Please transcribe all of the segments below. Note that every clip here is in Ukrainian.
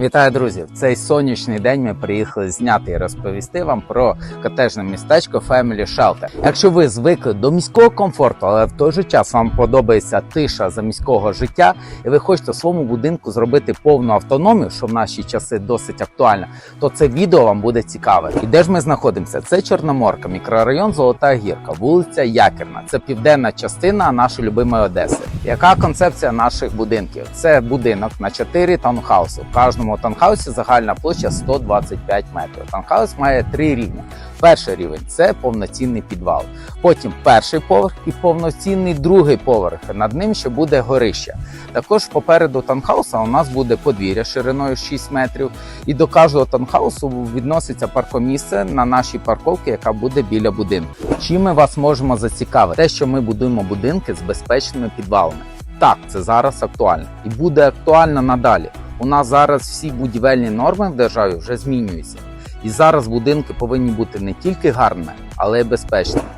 Вітаю, друзі! В цей сонячний день ми приїхали зняти і розповісти вам про котежне містечко Family Shelter. Якщо ви звикли до міського комфорту, але в той же час вам подобається тиша за міського життя, і ви хочете в своєму будинку зробити повну автономію, що в наші часи досить актуально, то це відео вам буде цікаве. І де ж ми знаходимося? Це Чорноморка, мікрорайон Золота Гірка, вулиця Якерна. Це південна частина нашої любимої Одеси. Яка концепція наших будинків? Це будинок на 4 таунхауси. Кожному таунхаусі загальна площа 125 метрів. Таунхаус має три рівні. Перший рівень це повноцінний підвал. Потім перший поверх і повноцінний другий поверх. Над ним ще буде горище. Також попереду таунхауса у нас буде подвір'я шириною 6 метрів. І до кожного таунхаусу відноситься паркомісце на нашій парковці, яка буде біля будинку. Чим ми вас можемо зацікавити? Те, що ми будуємо будинки з безпечними підвалами. Так, це зараз актуально і буде актуально надалі. У нас зараз всі будівельні норми в державі вже змінюються. І зараз будинки повинні бути не тільки гарними, але й безпечними.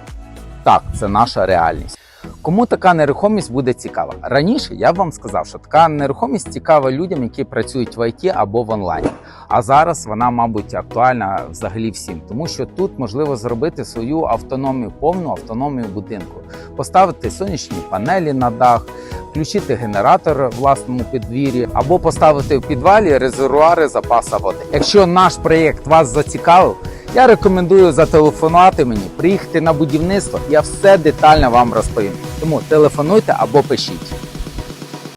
Так, це наша реальність. Кому така нерухомість буде цікава? Раніше я б вам сказав, що така нерухомість цікава людям, які працюють в ІТ або в онлайні. А зараз вона, мабуть, актуальна взагалі всім, тому що тут можливо зробити свою автономію, повну автономію будинку, поставити сонячні панелі на дах, включити генератор в власному підвір'ї або поставити в підвалі резервуари запаса води. Якщо наш проєкт вас зацікавив, я рекомендую зателефонувати мені, приїхати на будівництво. Я все детально вам розповім. Тому телефонуйте або пишіть.